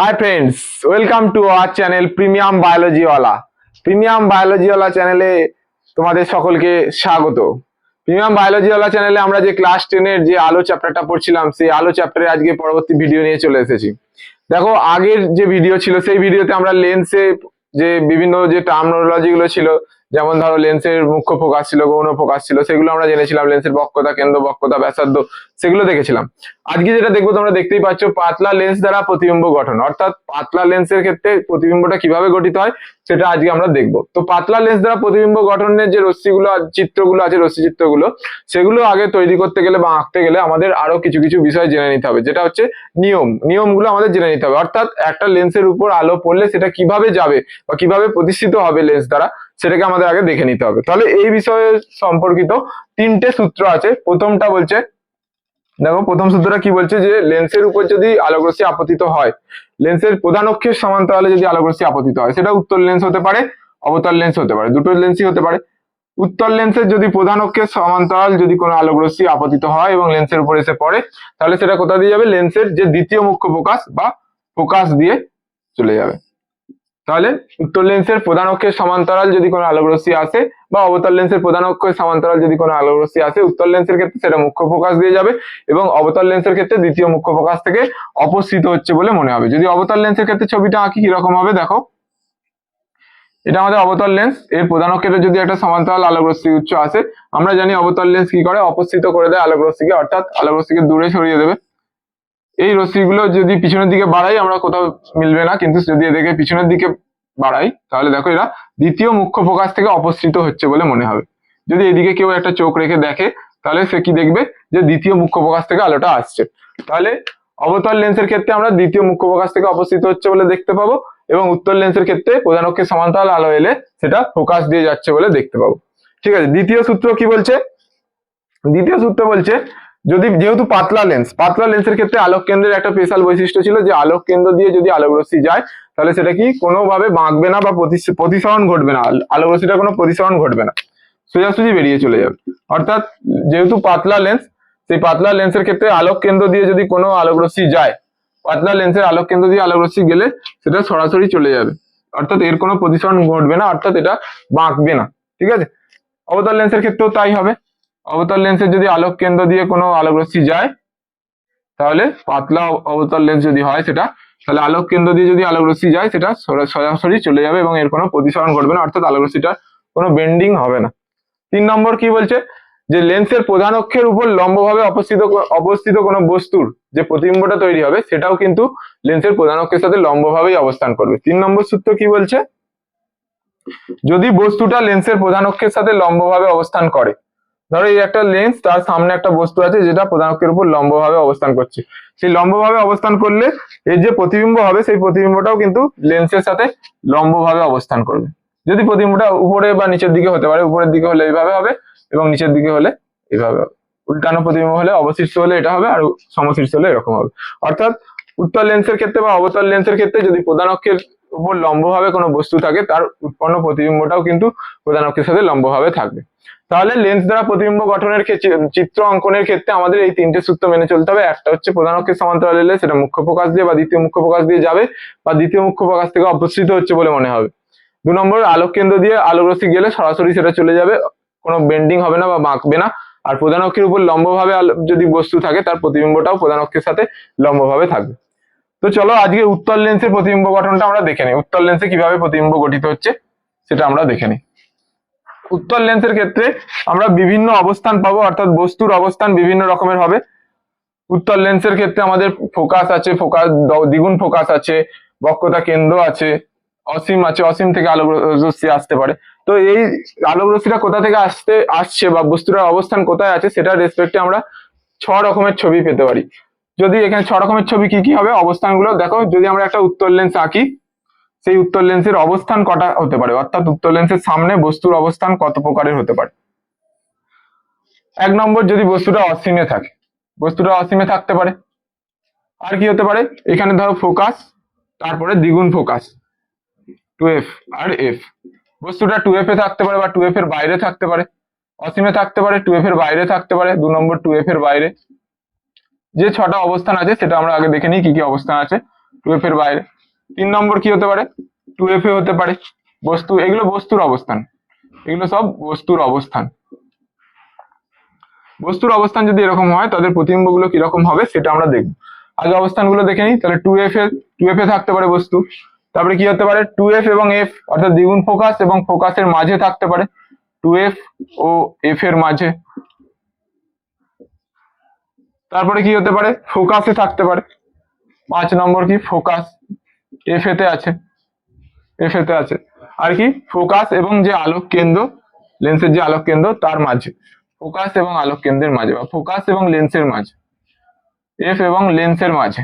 Hi friends welcome to our channel premium বায়োলজিওয়ালা premium বায়োলজিওয়ালা চ্যানেলে তোমাদের সকলকে স্বাগত। প্রিমিয়াম বায়োলজিওয়ালা চ্যানেলে আমরা যে ক্লাস টেনের যে আলো চ্যাপ্টারটা পড়ছিলাম, সেই আলো চ্যাপ্টারে আজকে পরবর্তী ভিডিও নিয়ে চলে এসেছি। দেখো, আগের যে ভিডিও ছিল, সেই ভিডিওতে আমরা লেন্সে যে বিভিন্ন যে টার্মোলজি গুলো ছিল যেমন ধরো লেন্সের মুখ্য ফোকাস ছিল, গৌণ ফোকাস ছিল, সেগুলো আমরা জেনেছিলাম লেন্সের বক্রতা, কেন্দ্র বক্রতা, ব্যাসার্ধ, সেগুলো দেখেছিলাম। আজকে যেটা দেখব, তোমরা দেখতেই পাচ্ছ পাতলা লেন্স দ্বারা প্রতিবিম্ব গঠন। অর্থাৎ পাতলা লেন্সের ক্ষেত্রে প্রতিবিম্বটা কীভাবে গঠিত হয়, সেটা আজকে আমরা দেখব। তো পাতলা লেন্স দ্বারা প্রতিবিম্ব গঠনের যে রশ্মিগুলো, চিত্রগুলো আছে রশ্মি চিত্রগুলো সেগুলো আগে তৈরি করতে গেলে বা আঁকতে গেলে আমাদের আরও কিছু কিছু বিষয় জেনে নিতে হবে। যেটা হচ্ছে নিয়ম। নিয়মগুলো আমাদের জেনে নিতে হবে। অর্থাৎ একটা লেন্সের উপর আলো পড়লে সেটা কীভাবে যাবে বা কীভাবে প্রতিষ্ঠিত হবে লেন্স দ্বারা সেটাকে আমাদের আগে দেখে নিতে হবে। তাহলে এই বিষয়ে সম্পর্কিত তিনটে সূত্র আছে। প্রথমটা বলছে, দেখো, প্রথম সূত্রটা কি বলছে যে, লেন্সের উপর যদি আলোকরশ্মি আপতিত হয়, লেন্সের প্রধান অক্ষের সমান্তরালে যদি আলোকরশ্মি আপতিত হয়, সেটা উত্তর লেন্স হতে পারে, অবতল লেন্স হতে পারে, দুটো লেন্সই হতে পারে। উত্তর লেন্সের যদি প্রধান অক্ষের সমান্তরাল যদি কোনো আলোকরশ্মি আপতিত হয় এবং লেন্সের উপর এসে পড়ে, তাহলে সেটা কোথা দিয়ে যাবে? লেন্সের যে দ্বিতীয় মুখ্য প্রকাশ বা প্রকাশ দিয়ে চলে যাবে। তাহলে উত্তর লেন্সের প্রধান অক্ষের সমান্তরাল যদি কোনো আলোকরশ্মি আসে বা অবতল লেন্সের প্রধান অক্ষের সমান্তরাল যদি কোনো আলোকরশ্মি আসে, উত্তর লেন্সের ক্ষেত্রে সেটা মুখ্য ফোকাস দিয়ে যাবে এবং অবতল লেন্সের ক্ষেত্রে দ্বিতীয় মুখ্য ফোকাস থেকে অপসৃত হচ্ছে বলে মনে হবে। যদি অবতল লেন্সের ক্ষেত্রে ছবিটা আঁকি, কীরকম হবে দেখো। এটা আমাদের অবতল লেন্স এর প্রধান অক্ষের যদি একটা সমান্তরাল আলোকরশ্মি উচ্চ আসে, আমরা জানি অবতল লেন্স কি করে? অপসৃত করে দেয় আলোকরশ্মিকে, অর্থাৎ আলোকরশ্মিকে দূরে সরিয়ে দেবে। এই রশ্মিগুলো যদি পিছনের দিকে বাড়াই, আমরা কোথাও মিলবে না। কিন্তু যদি এদেরকে পিছনের দিকে বাড়াই, তাহলে দেখো এরা দ্বিতীয় মুখ্য ফোকাস থেকে অপসৃত হচ্ছে বলে মনে হবে। যদি এদিকে কেউ একটা চোখ রেখে দেখে, তাহলে সে কি দেখবে? যে দ্বিতীয় মুখ্য ফোকাস থেকে আলোটা আসছে। তাহলে অবতল লেন্সের ক্ষেত্রে আমরা দ্বিতীয় মুখ্য ফোকাস থেকে অপসৃত হচ্ছে বলে দেখতে পাবো এবং উত্তর লেন্সের ক্ষেত্রে প্রধান অক্ষের সমান্তরাল আলো এলে সেটা ফোকাস দিয়ে যাচ্ছে বলে দেখতে পাবো। ঠিক আছে, দ্বিতীয় সূত্র কি বলছে? দ্বিতীয় সূত্র বলছে যদি যেহেতু পাতলা লেন্স পাতলা লেন্সের ক্ষেত্রে আলোক কেন্দ্রের একটা স্পেশাল বৈশিষ্ট্য ছিল যে আলোক কেন্দ্র দিয়ে যদি আলোক রশ্মি যায়, তাহলে সেটা কি কোনোভাবে বাঁকবে না বা প্রতিস- প্রতিসরণ ঘটবে না। আল- আলোক রশ্মিটা কোনো প্রতিসরণ ঘটবে না। সোজাসুজি বেরিয়ে চলে যাবে। অর্থাৎ যেহেতু পাতলা লেন্স সেই পাতলা লেন্সের ক্ষেত্রে আলোক কেন্দ্র দিয়ে যদি কোনো আলোক রশ্মি যায়, পাতলা লেন্সের আলোক কেন্দ্র দিয়ে আলোক রশ্মি গেলে সেটা সরাসরি চলে যাবে। অর্থাৎ এর কোনো প্রতিসরণ ঘটবে না, অর্থাৎ এটা বাঁকবে না। ঠিক আছে? অবতল লেন্সের ক্ষেত্রেও তাই হবে। অবতল লেন্সের যদি আলোক কেন্দ্র দিয়ে কোনো আলোক রশ্মি যায়, তাহলে পাতলা অবতল লেন্স যদি হয় সেটা, তাহলে আলোক কেন্দ্র দিয়ে যদি আলোক রশ্মি যায়, সেটা সরাসরি চলে যাবে এবং এর কোনো প্রতিসরণ ঘটবে না, অর্থাৎ আলোক রশ্মিটার কোনো বেন্ডিং হবে না। তিন নম্বর কি বলছে? যে লেন্সের প্রধান অক্ষের উপর লম্বভাবে অবস্থিত অবস্থিত কোনো বস্তুর যে প্রতিবিম্বটা তৈরি হবে, সেটাও কিন্তু লেন্সের প্রধান অক্ষের সাথে লম্বভাবেই অবস্থান করবে। তিন নম্বর সূত্র কি বলছে? যদি বস্তুটা লেন্সের প্রধান অক্ষের সাথে লম্বভাবে অবস্থান করে ধরো এই একটা লেন্স তার সামনে একটা বস্তু আছে যেটা প্রধান অক্ষের উপর লম্বভাবে অবস্থান করছে। সেই লম্বভাবে অবস্থান করলে এর যে প্রতিবিম্ব হবে সেই প্রতিবিম্বটাও কিন্তু লেন্সের সাথে লম্বভাবে অবস্থান করবে। যদি প্রতিবিম্বটা উপরে বা নিচের দিকে হতে পারে, উপরের দিকে হলে এইভাবে হবে এবং নিচের দিকে হলে এইভাবে হবে। উল্টানো প্রতিবিম্ব হলে অবশিষ্ট হলে এটা হবে আর সমশীর্ষ হলে এরকম হবে। অর্থাৎ উত্তর লেন্সের ক্ষেত্রে বা অবতল লেন্সের ক্ষেত্রে যদি প্রধান অক্ষের উপর লম্বভাবে কোনো বস্তু থাকে, তার উৎপন্ন প্রতিবিম্বটাও কিন্তু প্রধান অক্ষের সাথে লম্বভাবে থাকবে। তাহলে লেন্স দ্বারা প্রতিবিম্ব গঠনের ক্ষেত্রে, চিত্র অঙ্কনের ক্ষেত্রে আমাদের এই তিনটে সূত্র মেনে চলতে হবে। একটা হচ্ছে প্রধান অক্ষের সমান্তরাল এলে সেটা মুখ্য ফোকাস দিয়ে বা দ্বিতীয় মুখ্য প্রকাশ দিয়ে যাবে বা দ্বিতীয় মুখ্য প্রকাশ থেকে অপসৃত হচ্ছে বলে মনে হবে। দু নম্বর, আলোক কেন্দ্র দিয়ে আলোক রশ্মি গেলে সরাসরি সেটা চলে যাবে, কোনো বেন্ডিং হবে না বা বাঁকবে না। আর প্রধান অক্ষের উপর লম্বভাবে যদি বস্তু থাকে, তার প্রতিবিম্বটাও প্রধান অক্ষের সাথে লম্বভাবে থাকবে। তো চলো আজকে উত্তর লেন্সের প্রতিবিম্ব গঠনটা আমরা দেখে নিই। উত্তর লেন্সে কীভাবে প্রতিবিম্ব গঠিত হচ্ছে সেটা আমরা দেখে নিই। উত্তর লেন্সের ক্ষেত্রে আমরা বিভিন্ন অবস্থান পাবো, অর্থাৎ বস্তুর অবস্থান বিভিন্ন রকমের হবে। উত্তর লেন্সের ক্ষেত্রে আমাদের ফোকাস আছে ফোকাস দ্বিগুণ ফোকাস আছে, বক্রতা কেন্দ্র আছে, অসীম আছে, অসীম থেকে আলোক রশ্মি আসতে পারে। তো এই আলোক রশ্মিটা কোথা থেকে আসতে, আসছে বা বস্তুটার অবস্থান কোথায় আছে সেটার রেসপেক্টে আমরা ছ রকমের ছবি পেতে পারি। যদি এখানে ছ রকমের ছবি কি কি হবে? অবস্থানগুলো দেখো, যদি আমরা একটা উত্তর লেন্স আঁকি, সেই উত্তর লেন্সের অবস্থান কটা হতে পারে? অর্থাৎ উত্তর লেন্সের সামনে বস্তুর অবস্থান কত প্রকারের হতে পারে? এক নম্বর যদি বস্তুটা অসীমে থাকে, বস্তুটা অসীমে থাকতে পারে। আর কি হতে পারে? এখানে ধরো ফোকাস তারপরে দ্বিগুণ ফোকাস টু এফ আর এফ বস্তুটা টু এফ এ থাকতে পারে বা টু এফ এর বাইরে থাকতে পারে। অসীমে থাকতে পারে টু এফ এর বাইরে থাকতে পারে, দু নম্বর টু এফ এর বাইরে। যে ছটা অবস্থান আছে, সেটা আমরা আগে দেখে নিই কি কি অবস্থান আছে। টু এফ এর বাইরে। তিন নম্বর কি হতে পারে? টু এফ এ হতে পারে বস্তু, এগুলো বস্তুর অবস্থান। এগুলো সব বস্তুর অবস্থান। বস্তুর অবস্থান যদি এরকম হয়, তাদের প্রতিবিম্বগুলো কীরকম হবে সেটা আমরা দেখব। আগে অবস্থানগুলো দেখে নিই, তাহলে টু এফ এ টু এফ এ থাকতে পারে বস্তু। তারপরে কি হতে পারে? টু এফ এবং এফ অর্থাৎ দ্বিগুণ ফোকাস এবং ফোকাসের মাঝে থাকতে পারে। টু এফ ও এফ এর মাঝে। তারপরে কি হতে পারে? ফোকাসে থাকতে পারে। পাঁচ নম্বর কি? ফোকাস এফ এতে আছে। এফ এতে আছে। আর কি? ফোকাস এবং যে আলোক কেন্দ্র লেন্সের যে আলোক কেন্দ্র, তার মাঝে। ফোকাস এবং আলোক কেন্দ্রের মাঝে বা ফোকাস এবং লেন্সের মাঝে। এফ এবং লেন্সের মাঝে।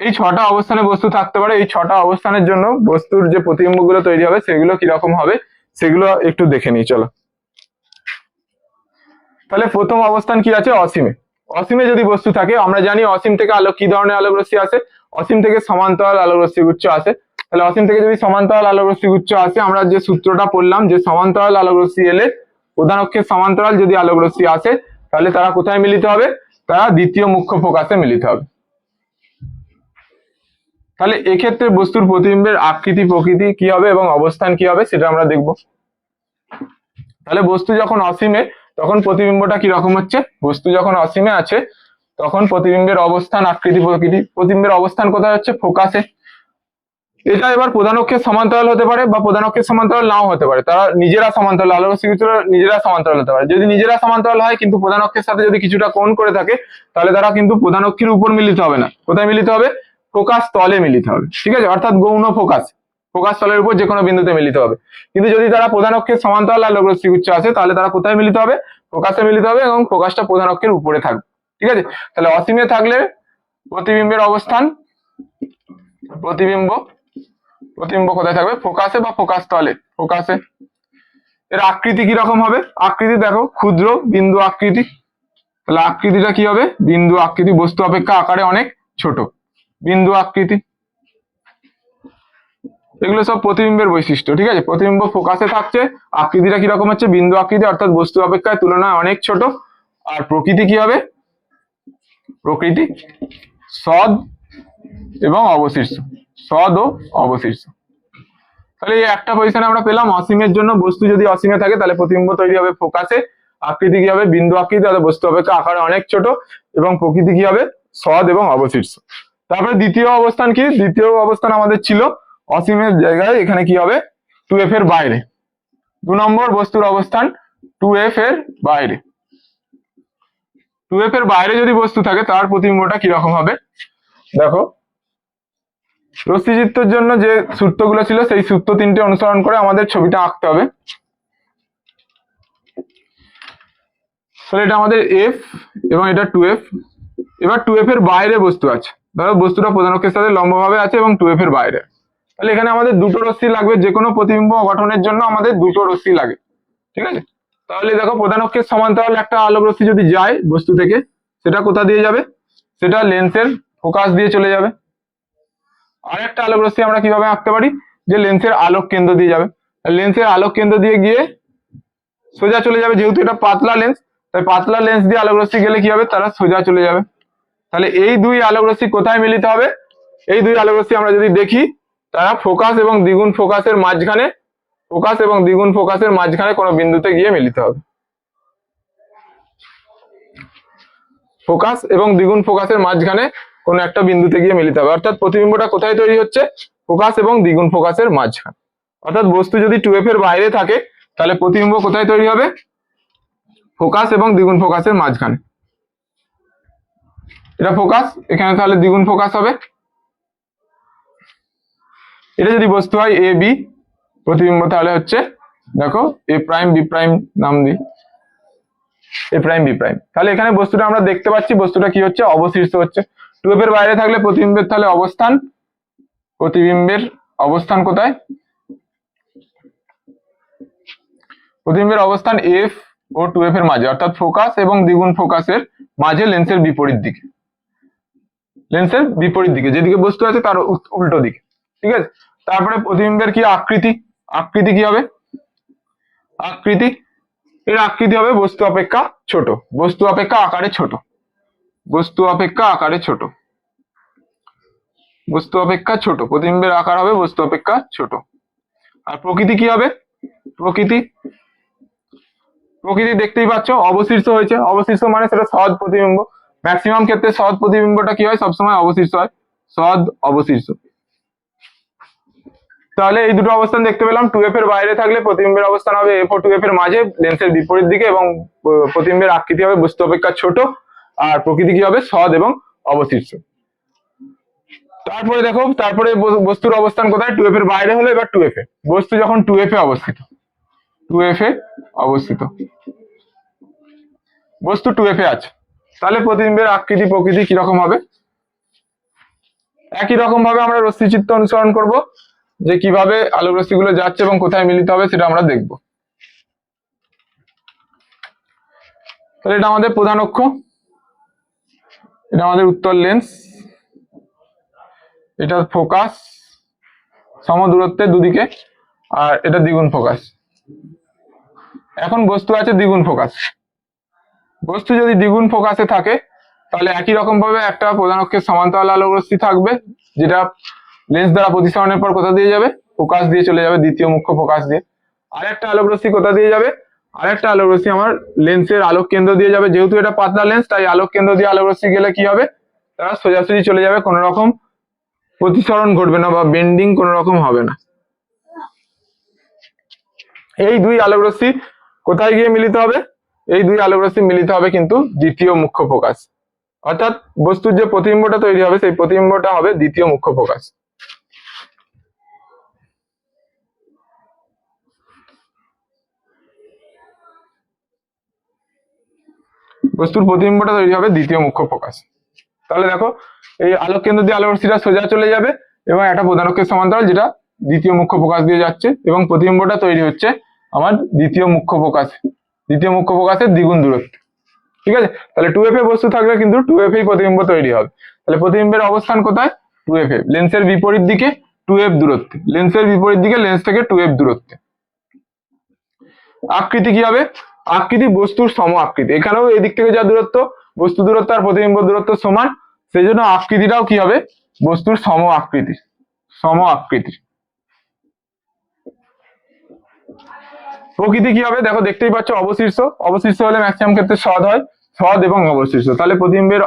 এই ছটা অবস্থানে বস্তু থাকতে পারে। এই ছটা অবস্থানের জন্য বস্তুর যে প্রতিবিম্বগুলো তৈরি হবে, সেগুলো কীরকম হবে, সেগুলো একটু দেখে নিই, চলো। তাহলে প্রথম অবস্থান কি আছে? অসীমে। অসীমে যদি বস্তু থাকে, আমরা জানি অসীম থেকে আলো কি ধরনের আলোক রশ্মি আসে? অসীম থেকে সমান্তরাল আলোক রশ্মি গুচ্ছ আসে। তাহলে অসীম থেকে যদি সমান্তরাল আলোক রশ্মি গুচ্ছ আসে, আমরা যে সূত্রটা পড়লাম যে সমান্তরাল আলোক রশ্মি এলে প্রধান অক্ষের সমান্তরাল যদি আলোক রশ্মি আসে, তাহলে তারা কোথায় মিলিত হবে? তারা দ্বিতীয় মুখ্য ফোকাসে মিলিত হবে। তাহলে এক্ষেত্রে বস্তুর প্রতিবিম্বের আকৃতি, প্রকৃতি কি হবে এবং অবস্থান কি হবে সেটা আমরা দেখব। তাহলে বস্তু যখন অসীমে তখন প্রতিবিম্বটা কি রকম হচ্ছে? বস্তু যখন অসীমে আছে, তখন প্রতিবিম্বের অবস্থান, আকৃতি প্রকৃতি। প্রতিবিম্বের অবস্থান কোথায় হচ্ছে? ফোকাসে। এটা এবার প্রধান অক্ষের সমান্তরাল হতে পারে বা প্রধান অক্ষের সমান্তরাল নাও হতে পারে। তারা নিজেরা সমান্তরাল, আলোক চিত্র নিজেরা সমান্তরাল হতে পারে। যদি নিজেরা সমান্তরাল হয়, কিন্তু প্রধান অক্ষের সাথে যদি কিছুটা কোণ করে থাকে, তাহলে তারা কিন্তু প্রধান অক্ষের উপর মিলিত হবে না। কোথায় মিলিত হবে? ফোকাস তলে মিলিত হবে। ঠিক আছে? অর্থাৎ গৌণ ফোকাস। ফোকাস তলের উপর যে কোনো বিন্দুতে মিলিত হবে। কিন্তু যদি তারা প্রধান অক্ষের সমান্তরাল আলোক রশ্মি উচ্চ আছে তাহলে তারা কোথায় মিলিত হবে? ফোকাসে মিলিত হবে এবং ফোকাসটা প্রধান অক্ষের উপরে থাকবে। ঠিক আছে? তাহলে অসীমে থাকলে প্রতিবিম্বের অবস্থান, প্রতিবিম্ব প্রতিবিম্ব কোথায় থাকবে? ফোকাসে বা ফোকাস তলে? ফোকাসে এর আকৃতি কি রকম হবে? আকৃতি দেখো, ক্ষুদ্র বিন্দু আকৃতি। তাহলে আকৃতিটা কি হবে? বিন্দু আকৃতি। বস্তু অপেক্ষা আকারে অনেক ছোট। বিন্দু আকৃতি। এগুলো সব প্রতিবিম্বের বৈশিষ্ট্য, ঠিক আছে? প্রতিবিম্ব ফোকাসে থাকছে, আকৃতিটা কীরকম হচ্ছে? বিন্দু আকৃতি, অর্থাৎ বস্তু অপেক্ষায় তুলনায় অনেক ছোট। আর প্রকৃতি কি হবে? প্রকৃতি, সদ এবং অবশিষ্ট সদ ও অবশিষ্ট তাহলে এই একটা পজিশনে আমরা পেলাম, অসীমের জন্য বস্তু যদি অসীমে থাকে, তাহলে প্রতিবিম্ব তৈরি হবে ফোকাসে। আকৃতি কি হবে? বিন্দু আকৃতি, অর্থাৎ বস্তু অপেক্ষা আকারে অনেক ছোট। এবং প্রকৃতি কি হবে? সদ এবং অবশিষ্ট তারপরে দ্বিতীয় অবস্থান কি? দ্বিতীয় অবস্থান আমাদের ছিল অসীমের জায়গায় এখানে কি হবে? টু এফ এর বাইরে। দু নম্বর বস্তুর অবস্থান টু এফ এর বাইরে। টু এফ এর বাইরে যদি বস্তু থাকে, তার প্রতিবিম্বটা কীরকম হবে? দেখো রশ্মিচিত্রের জন্য যে সূত্রগুলো ছিল, সেই সূত্র তিনটে অনুসরণ করে আমাদের ছবিটা আঁকতে হবে। তাহলে এটা আমাদের এফ এবং এটা টু এফ এবার টু এফ এর বাইরে বস্তু আছে। ধরো বস্তুটা প্রধান অক্ষের সাথে লম্বভাবে আছে এবং টু এফ এর বাইরে। তাহলে এখানে আমাদের দুটো রশ্মি লাগবে যে কোনো প্রতিবিম্ব গঠনের জন্য আমাদের দুটো রশ্মি লাগে। ঠিক আছে? তাহলে দেখো প্রধান অক্ষের সমান্তরাল একটা আলোক রশ্মি যদি যায় বস্তু থেকে, সেটা কোথা দিয়ে যাবে? সেটা লেন্সের ফোকাস দিয়ে চলে যাবে। আর একটা আলোক রশ্মি আমরা কীভাবে আঁকতে পারি? যে লেন্সের আলোক কেন্দ্র দিয়ে যাবে। লেন্সের আলোক কেন্দ্র দিয়ে গিয়ে সোজা চলে যাবে, যেহেতু এটা পাতলা লেন্স, তাই পাতলা লেন্স দিয়ে আলোক রশ্মি গেলে কি হবে? তারা সোজা চলে যাবে। তাহলে এই দুই আলোক রশ্মি কোথায় মিলিত হবে? এই দুই আলোক রশ্মি আমরা যদি দেখি তারা ফোকাস এবং দ্বিগুণ ফোকাসের মাঝখানে ফোকাস এবং দ্বিগুণ ফোকাসের মাঝখানে কোনো বিন্দুতে গিয়ে মিলিত হবে। ফোকাস এবং দ্বিগুণ ফোকাসের মাঝখানে কোনো একটা বিন্দুতে গিয়ে মিলিত হবে। অর্থাৎ প্রতিবিম্বটা কোথায় তৈরি হচ্ছে? ফোকাস এবং দ্বিগুণ ফোকাসের মাঝখানে। অর্থাৎ বস্তু যদি টু এর বাইরে থাকে, তাহলে প্রতিবিম্ব কোথায় তৈরি হবে? ফোকাস এবং দ্বিগুণ ফোকাসের মাঝখানে। এটা ফোকাস এখানে তাহলে দ্বিগুণ ফোকাস হবে। এটা যদি বস্তু হয় এ বি প্রতিবিম্ব, তাহলে হচ্ছে, দেখো এ প্রাইম বি প্রাইম নাম দিই। এ প্রাইম বি প্রাইম তাহলে এখানে বস্তুটা আমরা দেখতে পাচ্ছি, বস্তুটা কি হচ্ছে? অবশিষ্ট হচ্ছে। টুয়েলভ এর বাইরে থাকলে প্রতিবিম্বের তাহলে অবস্থান, প্রতিবিম্বের অবস্থান কোথায়? প্রতিবিম্বের অবস্থান এফ ও টু এফ এর মাঝে, অর্থাৎ ফোকাস এবং দ্বিগুণ ফোকাসের মাঝে লেন্সের বিপরীত দিকে। লেন্সের বিপরীত দিকে, যেদিকে বস্তু আছে তার উল্টো দিকে। ঠিক আছে? তারপরে প্রতিবিম্বের কি আকৃতি? আকৃতি কি হবে? আকৃতি? এর আকৃতি হবে বস্তু অপেক্ষা ছোট। বস্তু অপেক্ষা আকারে ছোট। বস্তু অপেক্ষা আকারে ছোট। বস্তু অপেক্ষা ছোট। প্রতিবিম্বের আকার হবে বস্তু অপেক্ষা ছোট। আর প্রকৃতি কি হবে? প্রকৃতি। প্রকৃতি দেখতেই পাচ্ছ অবশিষ্ট হয়েছে। অবশিষ্ট মানে সেটা সহজ প্রতিবিম্ব। ম্যাক্সিমাম ক্ষেত্রে সহজ প্রতিবিম্বটা কি হয়? সবসময় অবশিষ্ট হয়। সহজ অবশিষ্ট তাহলে এই দুটো অবস্থান দেখতে পেলাম। টু এফ এর বাইরে থাকলে প্রতিবিম্বের অবস্থান হবে এফ ও টু এফ এর মাঝে লেন্সের বিপরীত দিকে এবং প্রতিবিম্বের আকৃতি হবে বস্তু অপেক্ষা ছোট, আর প্রকৃতি কি হবে সদ এবং অবশিষ্ট তারপরে দেখো, তারপরে বস্তুর অবস্থান কোথায়? টু এফ এর বাইরে হলো এবার টু এফ এ। বস্তু যখন টু এফ এ অবস্থিত টু এফ এ অবস্থিত। বস্তু টু এফ এ আছে। তাহলে প্রতিবিম্বের আকৃতি প্রকৃতি কীরকম হবে? একই রকম ভাবে আমরা রশ্মি চিত্র অনুসরণ করব। যে কীভাবে আলোক রশ্মিগুলো যাচ্ছে এবং কোথায় মিলিত হবে সেটা আমরা দেখব। তাহলে এটা আমাদের প্রধান অক্ষ, এটা আমাদের উত্তর লেন্স এটা ফোকাস সম দূরত্বে দুদিকে, আর এটা দ্বিগুণ ফোকাস এখন বস্তু আছে দ্বিগুণ ফোকাস বস্তু যদি দ্বিগুণ ফোকাসে থাকে, তাহলে একই রকম ভাবে একটা প্রধান অক্ষের সমান্তরাল আলোক রশ্মি থাকবে, যেটা লেন্স দ্বারা প্রতিসরণের পর কোথা দিয়ে যাবে? ফোকাস দিয়ে চলে যাবে, দ্বিতীয় মুখ্য ফোকাস দিয়ে। আরেকটা আলোক রশ্মি কোথা দিয়ে যাবে? আরেকটা আলোক রশ্মি আমার লেন্সের আলোক কেন্দ্র দিয়ে যাবে। যেহেতু এটা পাতলা লেন্স, তাই আলোক কেন্দ্র দিয়ে আলোক রশ্মি গেলে কি হবে? তারা সোজাসুজি চলে যাবে কোনো রকম প্রতিসরণ ঘটবে না বা বেন্ডিং কোনো রকম হবে না। এই দুই আলোক রশ্মি কোথায় গিয়ে মিলিত হবে? এই দুই আলোক রশ্মি মিলিত হবে কিন্তু দ্বিতীয় মুখ্য ফোকাস। অর্থাৎ বস্তুর যে প্রতিবিম্বটা তৈরি হবে, সেই প্রতিবিম্বটা হবে দ্বিতীয় মুখ্য ফোকাস। বস্তুর প্রতিবিম্বটা তৈরি হবে দ্বিতীয় মুখ্য ফোকাস তাহলে দেখো, এই আলোক কেন্দ্র দিয়ে আলোর রশ্মিটা সোজা চলে যাবে এবং একটা প্রধান অক্ষের সমান্তরাল যেটা দ্বিতীয় মুখ্য ফোকাস দিয়ে যাচ্ছে এবং প্রতিবিম্বটা তৈরি হচ্ছে আমার দ্বিতীয় মুখ্য ফোকাস দ্বিতীয় মুখ্য প্রকাশের দ্বিগুণ দূরত্ব। ঠিক আছে? তাহলে টু এফ এ বস্তু থাকলে কিন্তু টু এফ এই প্রতিবিম্ব তৈরি হবে। তাহলে প্রতিবিম্বের অবস্থান কোথায়? টু এফ এ। লেন্সের বিপরীত দিকে টু এফ দূরত্বে। লেন্সের বিপরীত দিকে লেন্স থেকে টু এফ দূরত্বে। আকৃতি কি হবে? আকৃতি বস্তুর সম আকৃতি। এখানেও এদিক থেকে যা দূরত্ব, বস্তু দূরত্ব আর প্রতিবিম্ব দূরত্ব সমান সেই জন্য আকৃতিটাও কি হবে? বস্তুর সম আকৃতি সম আকৃতি। প্রকৃতি কি হবে? দেখো, দেখতেই পাচ্ছ অবশিষ্ট অবশিষ্ট হলে ম্যাক্সিমাম ক্ষেত্রে সদ হয়, সদ এবং অবশিষ্ট তাহলে প্রতিবিম্বের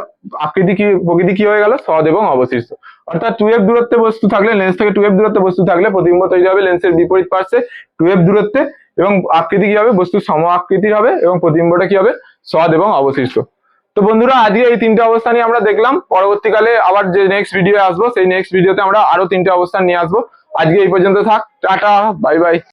আকৃতি কি, প্রকৃতি কি হয়ে গেল? সদ এবং অবশিষ্ট অর্থাৎ টু এফ দূরত্বে বস্তু থাকলে লেন্স থেকে টু এফ দূরত্বে বস্তু থাকলে প্রতিবিম্ব তৈরি হবে লেন্সের বিপরীত পার্শ্বে। টু এফ দূরত্বে এবং আকৃতি কি হবে? বস্তু সম আকৃতির হবে এবং প্রতিম্বটা কি হবে? সদ এবং অবশিষ্ট। তো বন্ধুরা, আজকে এই তিনটে অবস্থা নিয়ে আমরা দেখলাম। পরবর্তীকালে আবার যে নেক্সট ভিডিও আসব, সেই নেক্সট ভিডিওতে আমরা আরও তিনটে অবস্থান নিয়ে আসব। আজকে এই পর্যন্ত থাক। Tata bye bye